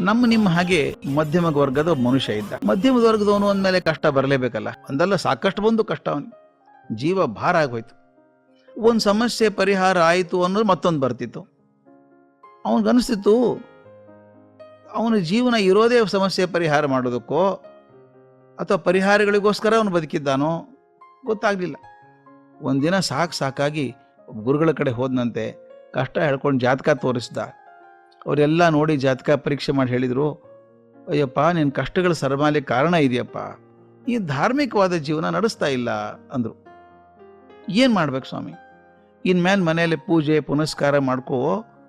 ನಮ್ಮ ನಿಮ್ಮ ಹಾಗೆ ಮಧ್ಯಮ ವರ್ಗದ ಮನುಷ್ಯ ಇದ್ದ. ಮಧ್ಯಮ ವರ್ಗದವನು ಅಂದಮೇಲೆ ಕಷ್ಟ ಬರಲೇಬೇಕಲ್ಲ. ಒಂದಲ್ಲ ಸಾಕಷ್ಟು ಬಂದು ಕಷ್ಟ ಅವನು. ಜೀವ ಭಾರ ಆಗೋಯ್ತು. ಒಂದು ಸಮಸ್ಯೆ ಪರಿಹಾರ ಆಯಿತು ಅನ್ನೋದು ಮತ್ತೊಂದು ಬರ್ತಿತ್ತು. ಅವನಿಗನಿಸ್ತಿತ್ತು ಅವನ ಜೀವನ ಇರೋದೇ ಸಮಸ್ಯೆ ಪರಿಹಾರ ಮಾಡೋದಕ್ಕೋ, ಅಥವಾ ಪರಿಹಾರಗಳಿಗೋಸ್ಕರ ಅವನು ಬದುಕಿದ್ದಾನೋ, ಗೊತ್ತಾಗಲಿಲ್ಲ. ಒಂದಿನ ಸಾಕು ಸಾಕಾಗಿ ಗುರುಗಳ ಕಡೆ ಹೋದನಂತೆ, ಕಷ್ಟ ಹೇಳ್ಕೊಂಡು ಜಾತಕ ತೋರಿಸ್ದ. ಅವರೆಲ್ಲ ನೋಡಿ ಜಾತಕ ಪರೀಕ್ಷೆ ಮಾಡಿ ಹೇಳಿದರು, ಅಯ್ಯಪ್ಪ ನಿನ್ನ ಕಷ್ಟಗಳ ಸರಮಾಲೆ ಕಾರಣ ಇದೆಯಪ್ಪ. ಈ ಧಾರ್ಮಿಕವಾದ ಜೀವನ ನಡೆಸ್ತಾ ಇಲ್ಲ, ಅಂದರು. ಏನು ಮಾಡ್ಬೇಕು ಸ್ವಾಮಿ? ಇನ್ಮೇಲೆ ಮನೆಯಲ್ಲಿ ಪೂಜೆ, ಪುನಸ್ಕಾರ ಮಾಡ್ಕೋ,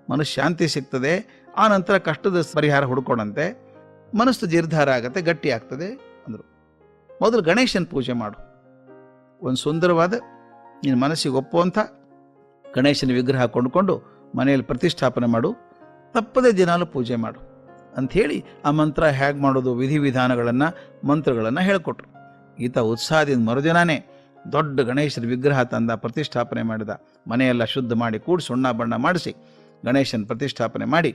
ಮನಸ್ಸು ಶಾಂತಿ ಸಿಗ್ತದೆ, ಆ ನಂತರ ಕಷ್ಟದ ಪರಿಹಾರ ಹುಡ್ಕೊಂಡಂತೆ ಮನಸ್ಸು ನಿರ್ಧಾರ ಆಗುತ್ತೆ, ಗಟ್ಟಿ ಆಗ್ತದೆ, ಅಂದರು. ಮೊದಲು ಗಣೇಶನ ಪೂಜೆ ಮಾಡು. ಒಂದು ಸುಂದರವಾದ ನಿನ್ನ ಮನಸ್ಸಿಗೆ ಒಪ್ಪುವಂಥ, ಗಣೇಶನ ವಿಗ್ರಹ ಕೊಂಡುಕೊಂಡು ಮನೆಯಲ್ಲಿ ಪ್ರತಿಷ್ಠಾಪನೆ ಮಾಡು. ತಪ್ಪದೇ ದಿನಾಲು ಪೂಜೆ ಮಾಡು ಅಂಥೇಳಿ ಆ ಮಂತ್ರ ಹೇಗೆ ಮಾಡೋದು ವಿಧಿವಿಧಾನಗಳನ್ನು ಮಂತ್ರಗಳನ್ನು ಹೇಳಿಕೊಟ್ರು. ಈತ ಉತ್ಸಾಹದಿಂದ ಮರುದಿನಾನೇ ದೊಡ್ಡ ಗಣೇಶನ ವಿಗ್ರಹ ತಂದ, ಪ್ರತಿಷ್ಠಾಪನೆ ಮಾಡಿದ. ಮನೆಯೆಲ್ಲ ಶುದ್ಧ ಮಾಡಿ ಕೂಡಿ ಸುಣ್ಣ ಬಣ್ಣ ಮಾಡಿಸಿ ಗಣೇಶನ ಪ್ರತಿಷ್ಠಾಪನೆ ಮಾಡಿ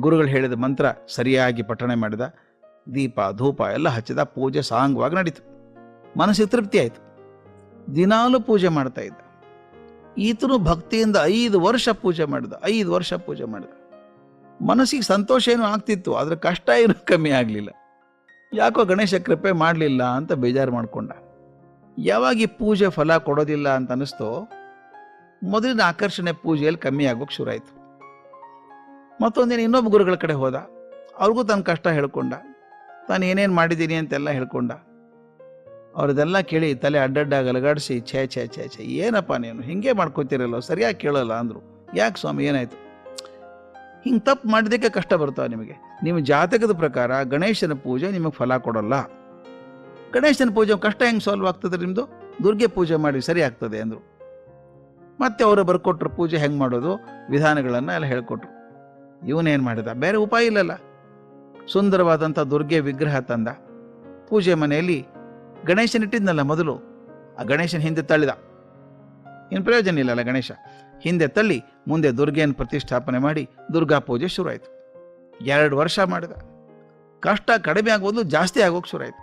ಗುರುಗಳು ಹೇಳಿದ ಮಂತ್ರ ಸರಿಯಾಗಿ ಪಠಣೆ ಮಾಡಿದ. ದೀಪ, ಧೂಪ ಎಲ್ಲ ಹಚ್ಚಿದ, ಪೂಜೆ ಸಾಂಗವಾಗಿ ನಡೀತು. ಮನಸ್ಸಿಗೆ ತೃಪ್ತಿ ಆಯಿತು. ದಿನಾಲೂ ಪೂಜೆ ಮಾಡ್ತಾ ಇದ್ದ. ಈತನು ಭಕ್ತಿಯಿಂದ ಐದು ವರ್ಷ ಪೂಜೆ ಮಾಡಿದ, ಐದು ವರ್ಷ ಪೂಜೆ ಮಾಡಿದ. ಮನಸ್ಸಿಗೆ ಸಂತೋಷ ಏನೂ ಆಗ್ತಿತ್ತು, ಆದರೆ ಕಷ್ಟ ಏನು ಕಮ್ಮಿ ಆಗಲಿಲ್ಲ. ಯಾಕೋ ಗಣೇಶ ಕೃಪೆ ಮಾಡಲಿಲ್ಲ ಅಂತ ಬೇಜಾರು ಮಾಡಿಕೊಂಡ. ಯಾವಾಗ ಈ ಪೂಜೆ ಫಲ ಕೊಡೋದಿಲ್ಲ ಅಂತ ಅನ್ನಿಸ್ತೋ, ಮೊದಲಿನ ಆಕರ್ಷಣೆ ಪೂಜೆಯಲ್ಲಿ ಕಮ್ಮಿ ಆಗೋಕೆ ಶುರು ಆಯಿತು. ಮತ್ತೊಂದಿನ ಇನ್ನೊಬ್ಬ ಗುರುಗಳ ಕಡೆ ಹೋದ. ಅವ್ರಿಗೂ ತನ್ನ ಕಷ್ಟ ಹೇಳ್ಕೊಂಡ. ತಾನು ಏನೇನು ಮಾಡಿದ್ದೀನಿ ಅಂತೆಲ್ಲ ಹೇಳ್ಕೊಂಡ. ಅವ್ರದೆಲ್ಲ ಕೇಳಿ ತಲೆ ಅಡ್ಡಡ್ಡಾಗಿ ಅಲಗಾಡಿಸಿ ಛೇ ಛೇ ಛೇ ಛೇ, ಏನಪ್ಪ ನೀನು? ಹಿಂಗೆ ಮಾಡ್ಕೋತಿರಲ್ಲ ಸರಿಯಾಗಿ ಕೇಳಲ್ಲ ಅಂದರು. ಯಾಕೆ ಸ್ವಾಮಿ? ಏನಾಯ್ತು? ಹಿಂಗೆ ತಪ್ಪು ಮಾಡಿದ್ದಕ್ಕೆ ಕಷ್ಟ ಬರ್ತಾವೆ ನಿಮಗೆ? ನಿಮ್ಮ ಜಾತಕದ ಪ್ರಕಾರ ಗಣೇಶನ ಪೂಜೆ ನಿಮಗೆ ಫಲ ಕೊಡಲ್ಲ. ಗಣೇಶನ ಪೂಜೆ ಕಷ್ಟ ಹೆಂಗೆ ಸಾಲ್ವ್ ಆಗ್ತದೆ ನಿಮ್ಮದು ದುರ್ಗೆ ಪೂಜೆ ಮಾಡಿ ಸರಿ ಆಗ್ತದೆ ಅಂದರು. ಮತ್ತೆ ಅವರು ಬರ್ಕೊಟ್ರು ಪೂಜೆ ಹೆಂಗೆ ಮಾಡೋದು? ವಿಧಾನಗಳನ್ನು ಎಲ್ಲ ಹೇಳ್ಕೊಟ್ರು. ಇವನೇನು ಮಾಡಿದ? ಬೇರೆ ಉಪಾಯ ಇಲ್ಲಲ್ಲ. ಸುಂದರವಾದಂಥ ದುರ್ಗೆ ವಿಗ್ರಹ ತಂದ. ಪೂಜೆ ಮನೆಯಲ್ಲಿ ಗಣೇಶನ ಇಟ್ಟಿದ್ನಲ್ಲ ಮೊದಲು. ಆ ಗಣೇಶನ ಹಿಂದೆ ತಳ್ಳಿದ. ಏನು ಪ್ರಯೋಜನ ಇಲ್ಲಲ್ಲ ಗಣೇಶ? ಹಿಂದೆ ತಳ್ಳಿ, ಮುಂದೆ ದುರ್ಗೆಯನ್ನು ಪ್ರತಿಷ್ಠಾಪನೆ ಮಾಡಿ ದುರ್ಗಾ ಪೂಜೆ ಶುರುವಾಯಿತು. ಎರಡು ವರ್ಷ ಮಾಡಿದ. ಕಷ್ಟ ಕಡಿಮೆ ಆಗೋದು ಜಾಸ್ತಿ ಆಗೋಕೆ ಶುರುವಾಯಿತು.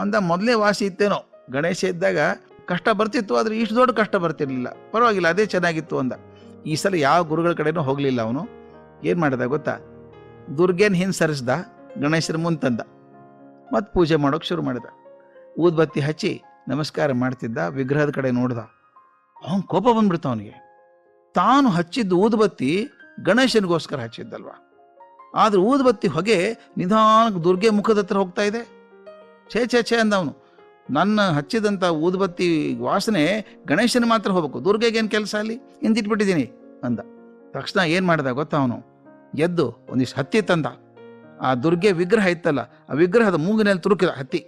ಒಂದ ಮೊದಲೇ ವಾಸಿ ಇತ್ತೇನೋ, ಗಣೇಶ ಇದ್ದಾಗ ಕಷ್ಟ ಬರ್ತಿತ್ತು, ಆದರೆ ಇಷ್ಟು ದೊಡ್ಡ ಕಷ್ಟ ಬರ್ತಿರಲಿಲ್ಲ. ಪರವಾಗಿಲ್ಲ, ಅದೇ ಚೆನ್ನಾಗಿತ್ತು ಅಂದ. ಈ ಸಲ ಯಾವ ಗುರುಗಳ ಕಡೆನೂ ಹೋಗಲಿಲ್ಲ ಅವನು. ಏನು ಮಾಡಿದ ಗೊತ್ತಾ? ದುರ್ಗೇನ ಹಿಂದೆ ಸರಿಸ್ದ ಗಣೇಶನ ಮುಂದೆ ತಂದ ಮತ್ತು ಪೂಜೆ ಮಾಡೋಕೆ ಶುರು ಮಾಡಿದ. ಊದ್ಬತ್ತಿ ಹಚ್ಚಿ ನಮಸ್ಕಾರ ಮಾಡ್ತಿದ್ದ, ವಿಗ್ರಹದ ಕಡೆ ನೋಡ್ದ. ಅವನ್ ಕೋಪ ಬಂದ್ಬಿಡ್ತ ಅವನಿಗೆ. ತಾನು ಹಚ್ಚಿದ್ದ ಊದುಬತ್ತಿ ಗಣೇಶನಿಗೋಸ್ಕರ ಹಚ್ಚಿದ್ದಲ್ವಾ? ಆದ್ರೆ ಊದುಬತ್ತಿ ಹೊಗೆ ನಿಧಾನಕ್ಕೆ ದುರ್ಗೆ ಮುಖದ ಹತ್ರ ಹೋಗ್ತಾ ಇದೆ. ಛೇ ಛೇ ಛೇ ಅಂದ ಅವನು ನನ್ನ ಹಚ್ಚಿದಂಥ ಊದುಬತ್ತಿ ವಾಸನೆ ಗಣೇಶನ ಮಾತ್ರ ಹೋಗ್ಬೇಕು. ದುರ್ಗೆಗೆ ಏನು ಕೆಲಸ ಅಲ್ಲಿ? ಹಿಂದಿಟ್ಬಿಟ್ಟಿದ್ದೀನಿ ಅಂದ. ತಕ್ಷಣ ಏನು ಮಾಡ್ದ ಗೊತ್ತಾ ಅವನು? ಎದ್ದು ಒಂದಿಷ್ಟು ಹತ್ತಿ ತಂದ. ಆ ದುರ್ಗೆ ವಿಗ್ರಹ ಇತ್ತಲ್ಲ, ಆ ವಿಗ್ರಹದ ಮೂಗಿನಲ್ಲಿ ತುರುಕಿದ ಹತ್ತಿ.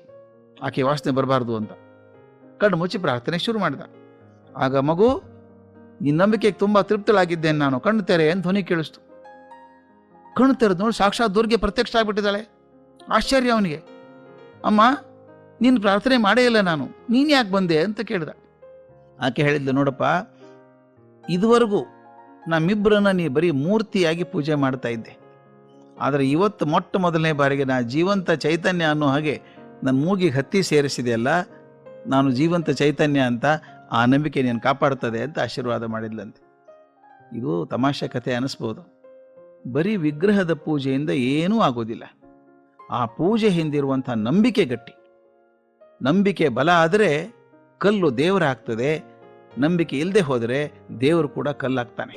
ಆಕೆ ವಾಸನೆ ಬರಬಾರ್ದು ಅಂತ. ಕಣ್ಣು ಮುಚ್ಚಿ ಪ್ರಾರ್ಥನೆ ಶುರು ಮಾಡಿದ. ಆಗ ಮಗು, ಈ ನಂಬಿಕೆಗೆ ತುಂಬ ತೃಪ್ತಳಾಗಿದ್ದೇನೆ ನಾನು. ಕಣ್ಣು ತೆರೆ ಅಂತ ಧ್ವನಿ ಕೇಳಿಸ್ತು. ಕಣ್ಣು ತೆರೆದು ನೋಡಿ, ಸಾಕ್ಷಾತ್ ದುರ್ಗೆ ಪ್ರತ್ಯಕ್ಷ ಆಗಿಬಿಟ್ಟಿದ್ದಾಳೆ. ಆಶ್ಚರ್ಯ ಅವನಿಗೆ. ಅಮ್ಮ, ನೀನು ಪ್ರಾರ್ಥನೆ ಮಾಡೇ ಇಲ್ಲ ನಾನು. ನೀನು ಯಾಕೆ ಬಂದೆ ಅಂತ ಕೇಳಿದ. ಆಕೆ ಹೇಳಿದ್ಲು, ನೋಡಪ್ಪ, ಇದುವರೆಗೂ ನಮ್ಮಿಬ್ಬರನ್ನ ನೀ ಬರೀ ಮೂರ್ತಿಯಾಗಿ ಪೂಜೆ ಮಾಡ್ತಾ ಇದ್ದೆ. ಆದರೆ ಇವತ್ತು ಮೊಟ್ಟ ಮೊದಲನೇ ಬಾರಿಗೆ ನಾ ಜೀವಂತ ಚೈತನ್ಯ ಅನ್ನೋ ಹಾಗೆ ನನ್ನ ಮೂಗಿಗೆ ಹತ್ತಿ ಸೇರಿಸಿದೆಯಲ್ಲ ನಾನು ಜೀವಂತ ಚೈತನ್ಯ ಅಂತ ಆ ನಂಬಿಕೆ ನೀನು ಕಾಪಾಡ್ತದೆ ಅಂತ ಆಶೀರ್ವಾದ ಮಾಡಿದ್ಲಂತೆ. ಇದು ತಮಾಷೆ ಕಥೆ ಅನಿಸ್ಬೋದು. ಬರೀ ವಿಗ್ರಹದ ಪೂಜೆಯಿಂದ ಏನೂ ಆಗೋದಿಲ್ಲ. ಆ ಪೂಜೆ ಹಿಂದಿರುವಂಥ ನಂಬಿಕೆ ಗಟ್ಟಿ. ನಂಬಿಕೆ ಬಲ ಆದರೆ ಕಲ್ಲು ದೇವರಾಗ್ತದೆ. ನಂಬಿಕೆ ಇಲ್ಲದೆ ಹೋದರೆ ದೇವರು ಕೂಡ ಕಲ್ಲಾಗ್ತಾನೆ.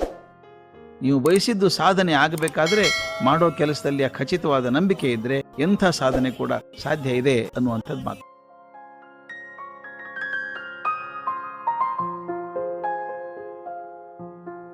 ನೀವು ಬಯಸಿದ್ದು ಸಾಧನೆ ಆಗಬೇಕಾದ್ರೆ ಮಾಡೋ ಕೆಲಸದಲ್ಲಿ ಆ ಖಚಿತವಾದ ನಂಬಿಕೆ ಇದ್ರೆ ಎಂಥ ಸಾಧನೆ ಕೂಡ ಸಾಧ್ಯ ಇದೆ ಅನ್ನುವಂಥದ್ದು ಮಾತು.